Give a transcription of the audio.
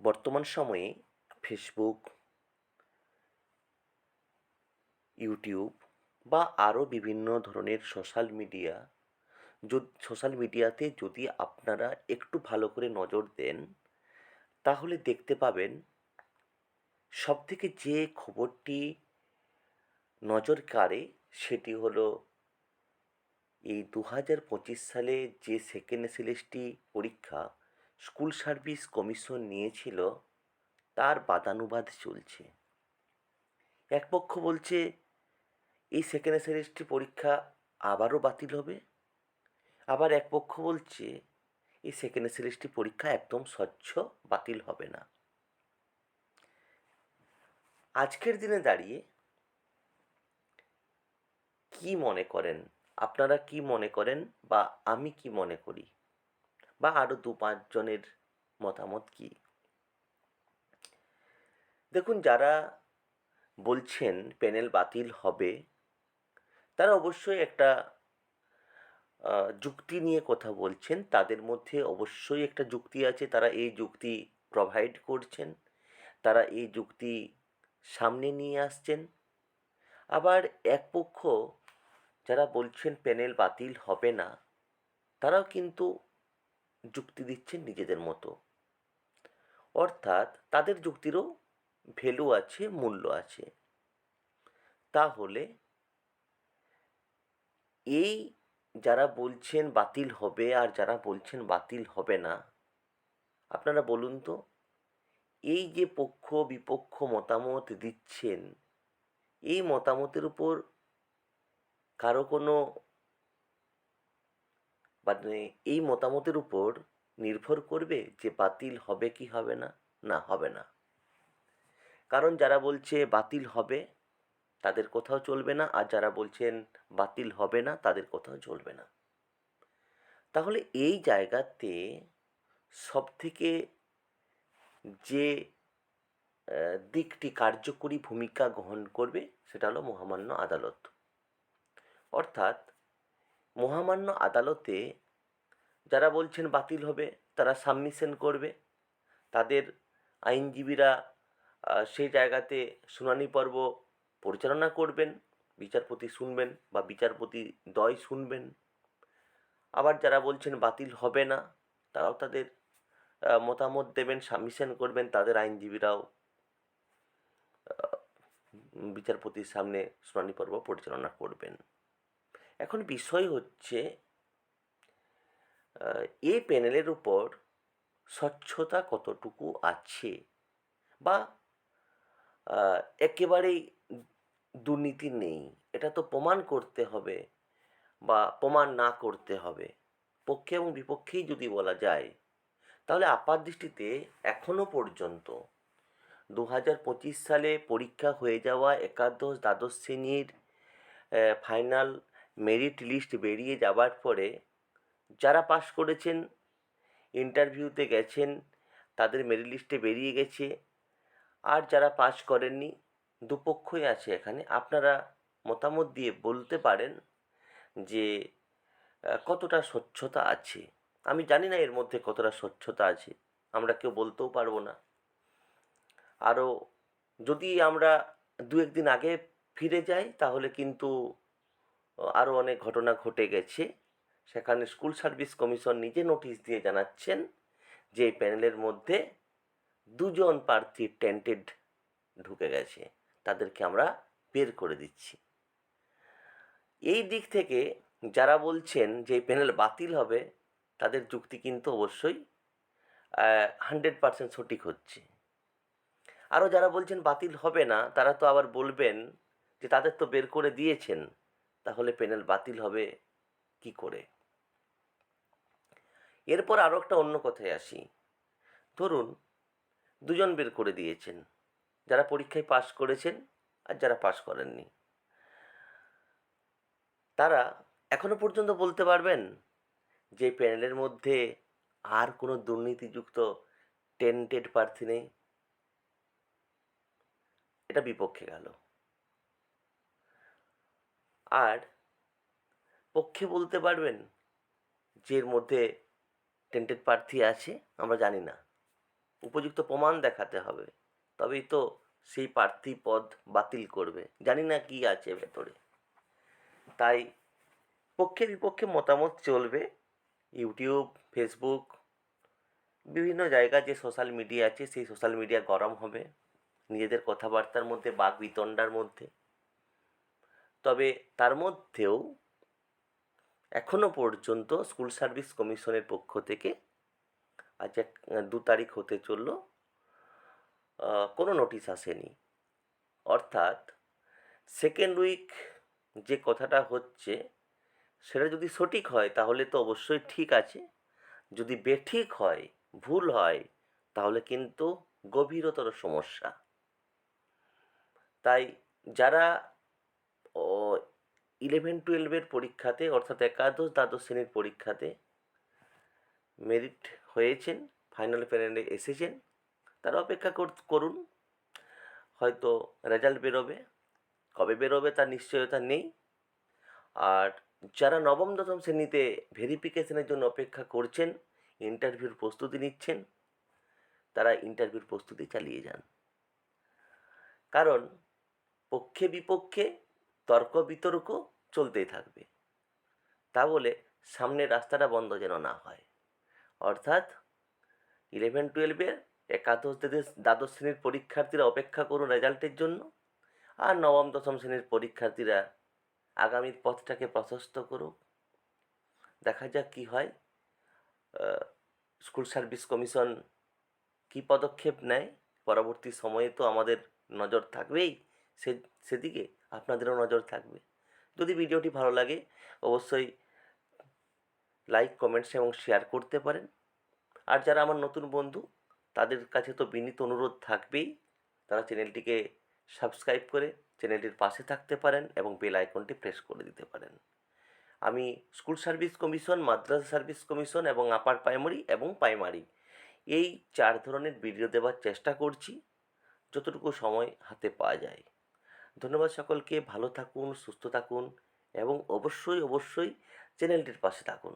বর্তমান সময়ে Facebook YouTube বা আরও বিভিন্ন ধরনের সোশ্যাল মিডিয়া সোশ্যাল মিডিয়াতে যদি আপনারা একটু ভালো করে নজর দেন, তাহলে দেখতে পাবেন সবথেকে যে খবরটি নজর কাড়ে সেটি হলো এই দু হাজার পঁচিশ সালে যে সেকেন্ড এসএলএসটি পরীক্ষা স্কুল সার্ভিস কমিশন নিয়েছিল, তার বাদানুবাদ চলছে। এক পক্ষ বলছে, এই সেকেন্ড এসএলএসটি পরীক্ষা আবারও বাতিল হবে? আবার এক পক্ষ বলছে, এই সেকেন্ড এসএলএসটি পরীক্ষা একদম স্বচ্ছ, বাতিল হবে না। আজকের দিনে দাঁড়িয়ে কি মনে করেন? আপনারা কি মনে করেন বা আমি কি মনে করি? বা আরও দু পাঁচজনের মতামত কি? দেখুন, যারা বলছেন প্যানেল বাতিল হবে, তারা অবশ্যই একটা যুক্তি নিয়ে কথা বলছেন। তাদের মধ্যে অবশ্যই একটা যুক্তি আছে। তারা এই যুক্তি প্রোভাইড করছেন। তারা এই যুক্তি সামনে নিয়ে আসছেন। আবার এক পক্ষ যারা বলছেন প্যানেল বাতিল হবে না, তারাও কিন্তু যুক্তি দিচ্ছেন নিজেদের মতো। অর্থাৎ তাদের যুক্তিরও ভ্যালু আছে, মূল্য আছে। তাহলে এই যারা বলছেন বাতিল হবে আর যারা বলছেন বাতিল হবে না, আপনারা বলুন তো, এই যে পক্ষ বিপক্ষ মতামত দিচ্ছেন, এই মতামতের উপর কারও কোনো মানে এই মতামতের উপর নির্ভর করবে যে বাতিল হবে কি হবে না না হবে না। কারণ যারা বলছে বাতিল হবে, তাদের কোথাও চলবে না, আর যারা বলছেন বাতিল হবে না, তাদের কোথাও চলবে না। তাহলে এই জায়গাতে সব থেকে যে দিকটি কার্যকরী ভূমিকা গ্রহণ করবে, সেটা হলো মহামান্য আদালত। অর্থাৎ মহামান্য আদালতে যারা বলছেন বাতিল হবে, তারা সাবমিশন করবে। তাদের আইনজীবীরা সেই জায়গাতে শুনানি পর্ব পরিচালনা করবেন, বিচারপতি শুনবেন বা বিচারপতি দয় শুনবেন। আবার যারা বলছেন বাতিল হবে না, তারাও তাদের মতামত দেবেন, সাবমিশন করবেন, তাদের আইনজীবীরাও বিচারপতির সামনে শুনানি পর্ব পরিচালনা করবেন। এখন বিষয় হচ্ছে এই প্যানেলের উপর স্বচ্ছতা কতটুকু আছে বা একেবারেই দুর্নীতি নেই, এটা তো প্রমাণ করতে হবে বা প্রমাণ না করতে হবে, পক্ষে এবং বিপক্ষেই যদি বলা যায়, তাহলে আপাত দৃষ্টিতে এখনও পর্যন্ত দু হাজার পঁচিশ সালে পরীক্ষা হয়ে যাওয়া একাদশ দ্বাদশ শ্রেণির ফাইনাল মেরিট লিস্ট বেরিয়ে যাবার পরে যারা পাস করেছেন ইন্টারভিউতে গেছেন, তাদের মেরিট লিস্টে বেরিয়ে গেছে। আর যারা পাস করেননি, দুপক্ষই আছে এখানে। আপনারা মতামত দিয়ে বলতে পারেন যে কতটা স্বচ্ছতা আছে। আমি জানি না এর মধ্যে কতটা স্বচ্ছতা আছে। আমরা কেউ বলতেও পারব না। আরও যদি আমরা দু একদিন আগে ফিরে যাই, তাহলে কিন্তু আরও অনেক ঘটনা ঘটে গেছে। সেখানে স্কুল সার্ভিস কমিশন নিজে নোটিশ দিয়ে জানাচ্ছেন যে এই প্যানেলের মধ্যে দুজন প্রার্থী টেন্টেড ঢুকে গেছে। তাদেরকে আমরা বের করে দিচ্ছি। এই দিক থেকে যারা বলছেন যে এই প্যানেল বাতিল হবে, তাদের যুক্তি কিন্তু অবশ্যই হান্ড্রেড পারসেন্ট সঠিক হচ্ছে। আরও যারা বলছেন বাতিল হবে না, তারা তো আবার বলবেন যে তাদের তো বের করে দিয়েছেন। তাহলে প্যানেল বাতিল হবে কি করে? এরপর আরও একটা অন্য কথায় আসি। ধরুন, দুজন বের করে দিয়েছেন। যারা পরীক্ষায় পাশ করেছেন আর যারা পাশ করেননি। তারা এখনও পর্যন্ত বলতে পারবেন যে প্যানেলের মধ্যে আর কোনো দুর্নীতিযুক্ত টেন্টেড প্রার্থী নেই। এটা বিপক্ষে গেল। আর পক্ষে বলতে পারবেন যে এর মধ্যে টেন্টেড প্রার্থী আছে, আমরা জানি না। উপযুক্ত প্রমাণ দেখাতে হবে, তবেই তো সেই প্রার্থী পদ বাতিল করবে। জানি না কি আছে ভেতরে। তাই পক্ষে বিপক্ষে মতামত চলবে, ইউটিউব, ফেসবুক, বিভিন্ন জায়গায় যে সোশ্যাল মিডিয়া আছে, সেই সোশ্যাল মিডিয়া গরম হবে। নিজেদের কথাবার্তার মধ্যে বাক বিতণ্ডার মধ্যে। তবে তার মধ্যেও এখনও পর্যন্ত স্কুল সার্ভিস কমিশনের পক্ষ থেকে আজ এক দু তারিখ হতে চলল কোনো নোটিশ আসেনি। অর্থাৎ সেকেন্ড উইক যে কথাটা হচ্ছে, সেটা যদি সঠিক হয় তাহলে তো অবশ্যই ঠিক আছে। যদি বেঠিক হয়, ভুল হয়, তাহলে কিন্তু গভীরতর সমস্যা। তাই যারা ইলেভেন টুয়েলভের পরীক্ষাতে, অর্থাৎ একাদশ, দ্বাদশ শ্রেণির পরীক্ষাতে মেরিট হয়েছেন ফাইনাল প্যানেলে এসেছেন। তারা অপেক্ষা কর- করুন, হয়তো রেজাল্ট বেরোবে, কবে বেরোবে তার নিশ্চয়তা নেই। আর যারা নবম, দশম শ্রেণীতে ভেরিফিকেশনের জন্য অপেক্ষা করছেন ইন্টারভিউর প্রস্তুতি নিচ্ছেন, তারা ইন্টারভিউর প্রস্তুতি চালিয়ে যান। কারণ পক্ষে বিপক্ষে তর্ক বিতর্ক চলতেই থাকবে। তা বলে সামনের রাস্তাটা বন্ধ যেন না হয়। অর্থাৎ ইলেভেন টুয়েলভের একাদশ দ্বাদশ- শ্রেণির পরীক্ষার্থীরা অপেক্ষা করুন রেজাল্টের জন্য আর নবম, দশম শ্রেণির পরীক্ষার্থীরা আগামীর পথটাকে প্রশস্ত করুক। দেখা যাক কী হয়। স্কুল সার্ভিস কমিশন কী পদক্ষেপ নেয়? পরবর্তী সময়ে তো আমাদের নজর থাকবেই। সে, সেদিকে আপনাদেরও নজর থাকবে। যদি ভিডিওটি ভালো লাগে, অবশ্যই লাইক, কমেন্টস এবং শেয়ার করতে পারেন। আর যারা আমার নতুন বন্ধু, তাদের কাছে তো বিনীত অনুরোধ থাকবেই। তারা চ্যানেলটিকে সাবস্ক্রাইব করে চ্যানেলটির পাশে থাকতে পারেন এবং বেল আইকনটি প্রেস করে দিতে পারেন। আমি স্কুল সার্ভিস কমিশন, মাদ্রাসা সার্ভিস কমিশন এবং আপার প্রাইমারি এবং প্রাইমারি এই চার ধরনের ভিডিও দেওয়ার চেষ্টা করছি, যতটুকু সময় হাতে পাওয়া যায়। ধন্যবাদ সকলকে ভালো থাকুন সুস্থ থাকুন এবং অবশ্যই অবশ্যই চ্যানেলটির পাশে থাকুন।